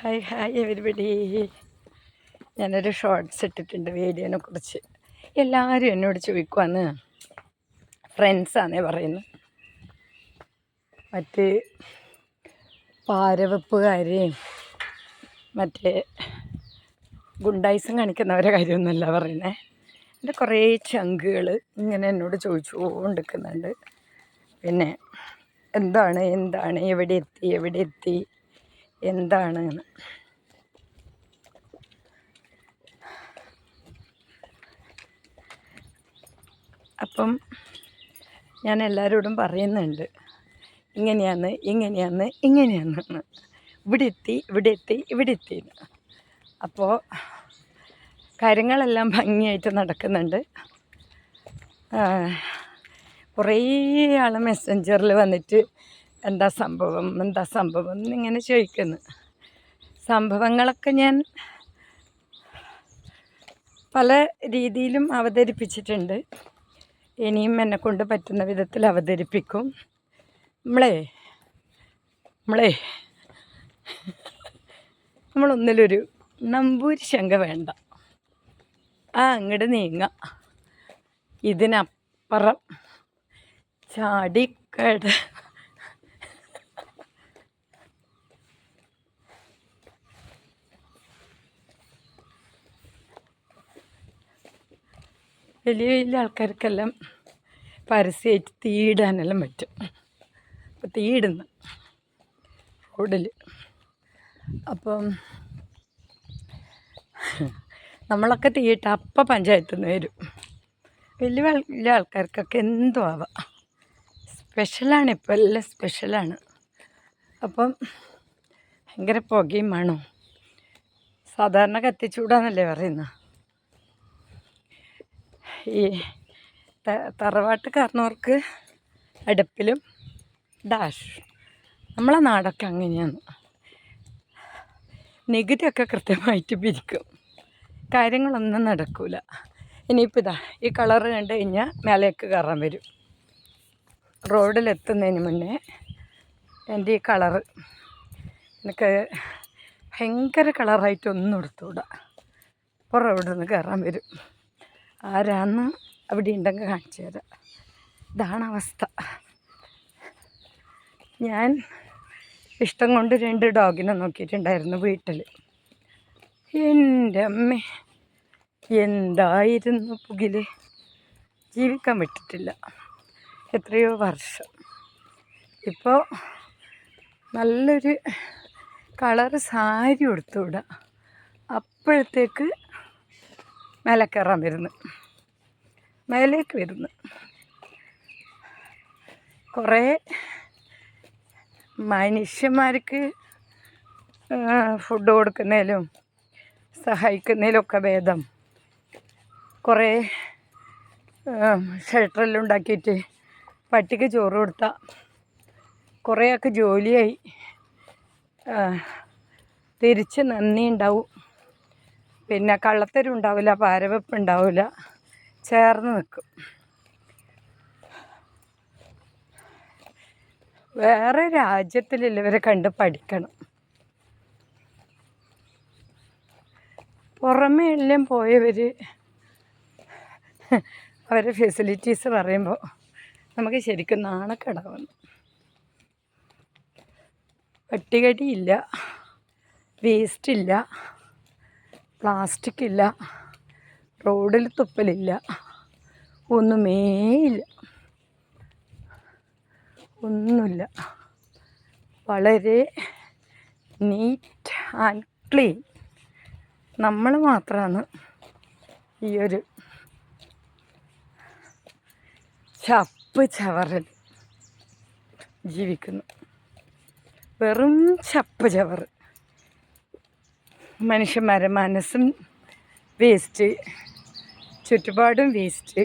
Hi hi everybody ഞാനൊരു shorts ഇട്ടിട്ടുണ്ട് വീഡിയോനെ കുറിച്ച്. എല്ലാവരും എന്നോട് ചോദിക്കുവാന്ന് ഫ്രണ്ട്സാണേ പറയുന്നത് മറ്റ് പാരവെപ്പുകാരെയും മറ്റേ ഗുണ്ടായിസം കാണിക്കുന്നവരെ കാര്യമൊന്നുമല്ല പറയുന്നത് എന്റെ കുറേ ചങ്കുകൾ ഇങ്ങനെ എന്നോട് ചോദിച്ചുകൊണ്ടിരിക്കുന്നുണ്ട്. പിന്നെ എന്താണ് എന്താണ് എവിടെ എത്തി എവിടെ എത്തി എന്താണ് അപ്പം ഞാൻ എല്ലാവരോടും പറയുന്നുണ്ട് ഇങ്ങനെയാന്ന് ഇങ്ങനെയാന്ന് ഇങ്ങനെയാന്ന് ഇവിടെ എത്തി ഇവിടെ എത്തി ഇവിടെ എത്തി അപ്പോൾ കാര്യങ്ങളെല്ലാം ഭംഗിയായിട്ട് നടക്കുന്നുണ്ട്. കുറേ ആൾ മെസ്സഞ്ചറിൽ വന്നിട്ട് എന്താ സംഭവം എന്താ സംഭവം എന്നിങ്ങനെ ചോദിക്കുന്നു. സംഭവങ്ങളൊക്കെ ഞാൻ പല രീതിയിലും അവതരിപ്പിച്ചിട്ടുണ്ട്. ഇനിയും എന്നെ കൊണ്ട് പറ്റുന്ന വിധത്തിൽ അവതരിപ്പിക്കും. നമ്മളെ നമ്മളെ നമ്മളൊന്നിലൊരു നമ്പൂരി ശങ്ക വേണ്ട. ആ അങ്ങോട്ട് നീങ്ങ. ഇതിനപ്പുറം ചാടിക്കട വലിയ വലിയ ആൾക്കാർക്കെല്ലാം പരസ്യമായിട്ട് തീയിടാനെല്ലാം പറ്റും. അപ്പോൾ തീയിടുന്നു. റോഡിൽ അപ്പം നമ്മളൊക്കെ തീയിട്ട അപ്പം പഞ്ചായത്തിൽ നിന്ന് വരും. വലിയ വലിയ ആൾക്കാർക്കൊക്കെ എന്തോ ആവാം. സ്പെഷ്യലാണ് ഇപ്പോൾ എല്ലാം സ്പെഷ്യലാണ്. അപ്പം ഭയങ്കര പുകയും മണവും. സാധാരണ കത്തിച്ചൂടാന്നല്ലേ പറയുന്നത് ഈ തറവാട്ടുകാരനവർക്ക് അടുപ്പിലും ഡാഷ്. നമ്മളെ നാടൊക്കെ അങ്ങനെയാണ്. നികുതിയൊക്കെ കൃത്യമായിട്ട് പിരിക്കും. കാര്യങ്ങളൊന്നും നടക്കൂല. ഇനിയിപ്പോൾ ഇതാ ഈ കളർ കണ്ടു കഴിഞ്ഞാൽ മേലേക്ക് കയറാൻ വരും. റോഡിലെത്തുന്നതിന് മുന്നേ എന്റെ ഈ കളർ എനിക്ക് ഭയങ്കര കളറായിട്ടൊന്നും എടുത്തുകൂടാ അപ്പോൾ റോഡിൽ നിന്ന് കയറാൻ വരും. ആരാന്ന് അവിടെ ഉണ്ടെങ്കിൽ കാണിച്ചു തരാം. ഇതാണ് അവസ്ഥ. ഞാൻ ഇഷ്ടം കൊണ്ട് രണ്ട് ഡോഗിനെ നോക്കിയിട്ടുണ്ടായിരുന്നു വീട്ടിൽ എന്റെ അമ്മ എന്തായിരുന്നു പുകിൽ ജീവിക്കാൻ പറ്റിട്ടില്ല. എത്രയോ വർഷം. ഇപ്പോൾ നല്ലൊരു കളറ് സാരി കൊടുത്തുവിടാം അപ്പോഴത്തേക്ക് മേലെ കയറാൻ വരുന്നു. മേലേക്ക് വരുന്നു. കുറേ മനുഷ്യന്മാർക്ക് ഫുഡ് കൊടുക്കുന്നതിലും സഹായിക്കുന്നതിലൊക്കെ ഭേദം. കുറേ ഷെൽട്ടറെല്ലാം ഉണ്ടാക്കിയിട്ട് പട്ടിക്ക് ചോറ് കൊടുത്ത. കുറേയൊക്കെ ജോലിയായി. തിരിച്ച് നന്ദി ഉണ്ടാവും. പിന്നെ കള്ളത്തരം ഉണ്ടാവില്ല പാരവെപ്പ് ഉണ്ടാവില്ല ചേർന്ന് നിൽക്കും വേറെ രാജ്യത്തിലുള്ളവരെ കണ്ട് പഠിക്കണം. പുറമേ എല്ലാം പോയവർ അവരുടെ ഫെസിലിറ്റീസ് പറയുമ്പോൾ നമുക്ക് ശരിക്കും നാണക്കേടാവുന്നു. പട്ടികടിയില്ല വേസ്റ്റില്ല പ്ലാസ്റ്റിക് ഇല്ല റോഡിൽ തുപ്പലില്ല ഒന്നുമേ ഇല്ല. ഒന്നുമില്ല. വളരെ നീറ്റ് ആൻഡ് ക്ലീൻ. നമ്മൾ മാത്രമാണ് ഈ ഒരു ചപ്പ് ചവറിൽ ജീവിക്കുന്നു വെറും ചപ്പ് ചവറ്. മനുഷ്യന്മാരെ മനസ്സും വേസ്റ്റ് ചുറ്റുപാടും വേസ്റ്റ്.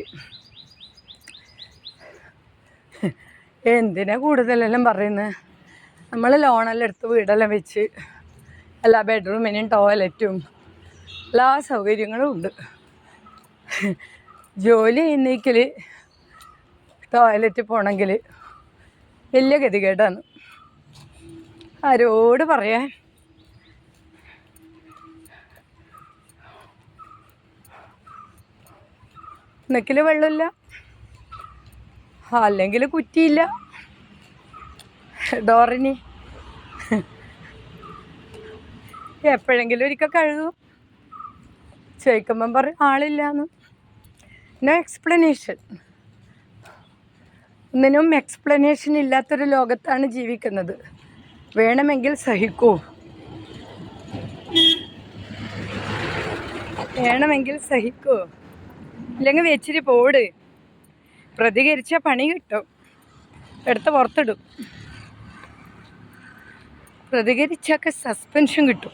എന്തിനാ കൂടുതലെല്ലാം പറയുന്നത് നമ്മൾ ലോണെല്ലാം എടുത്ത് വീടെല്ലാം വെച്ച് എല്ലാ ബെഡ്റൂമിനും ടോയ്ലറ്റും എല്ലാ സൗകര്യങ്ങളും ഉണ്ട്. ജോലി ചെയ്യുന്നേക്കിൽ ടോയ്ലറ്റ് പോകണമെങ്കിൽ വലിയ ഗതികേടാണ്. ആരോട് പറയാൻ നെക്കിൽ വെള്ളമില്ല. അല്ലെങ്കിൽ കുറ്റിയില്ല. ഡോറിനി. എപ്പോഴെങ്കിലും ഒരിക്കൽ കഴുകും. ചോദിക്കുമ്പം പറയും ആളില്ലാന്ന്. നോ എക്സ്പ്ലനേഷൻ ഒന്നിനും എക്സ്പ്ലനേഷൻ ഇല്ലാത്തൊരു ലോകത്താണ് ജീവിക്കുന്നത്. വേണമെങ്കിൽ സഹിക്കൂ. വേണമെങ്കിൽ സഹിക്കൂ. ഇല്ലെങ്കിൽ വെച്ചിട്ട് പോട്. പ്രതികരിച്ച പണി കിട്ടും. എടുത്ത് പുറത്തിടും. പ്രതികരിച്ചൊക്കെ സസ്പെൻഷൻ കിട്ടും.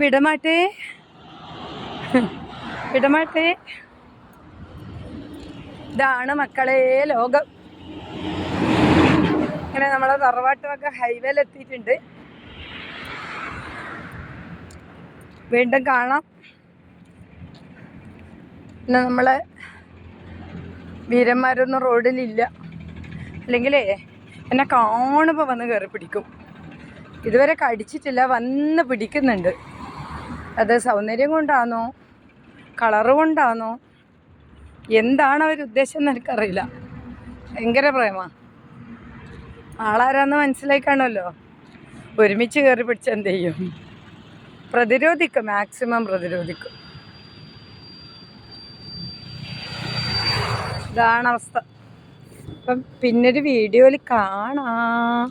വിടമാട്ടേ. വിടമാട്ടേ. ഇതാണ് മക്കളെ ലോകം. ഇങ്ങനെ നമ്മളെ തറവാട്ടുമൊക്കെ ഹൈവേയിൽ എത്തിയിട്ടുണ്ട് വീണ്ടും കാണാം. പിന്നെ നമ്മളെ വീരന്മാരൊന്നും റോഡിലില്ല. അല്ലെങ്കിലേ എന്നെ കാണുമ്പോൾ വന്ന് കയറി പിടിക്കും. ഇതുവരെ കടിച്ചിട്ടില്ല വന്ന് പിടിക്കുന്നുണ്ട്. അത് സൗന്ദര്യം കൊണ്ടാണോ കളറ് കൊണ്ടാണോ എന്താണ് അവർ ഉദ്ദേശം എന്ന് എനിക്കറിയില്ല. ഭയങ്കര പ്രേമ. ആളാരാന്ന് മനസ്സിലായി കാണുമല്ലോ ഒരുമിച്ച് കയറി പിടിച്ച എന്ത് ചെയ്യും? പ്രതിരോധിക്കും മാക്സിമം പ്രതിരോധിക്കും. ഇതാണ് അവസ്ഥ. അപ്പം പിന്നൊരു വീഡിയോയിൽ കാണാം.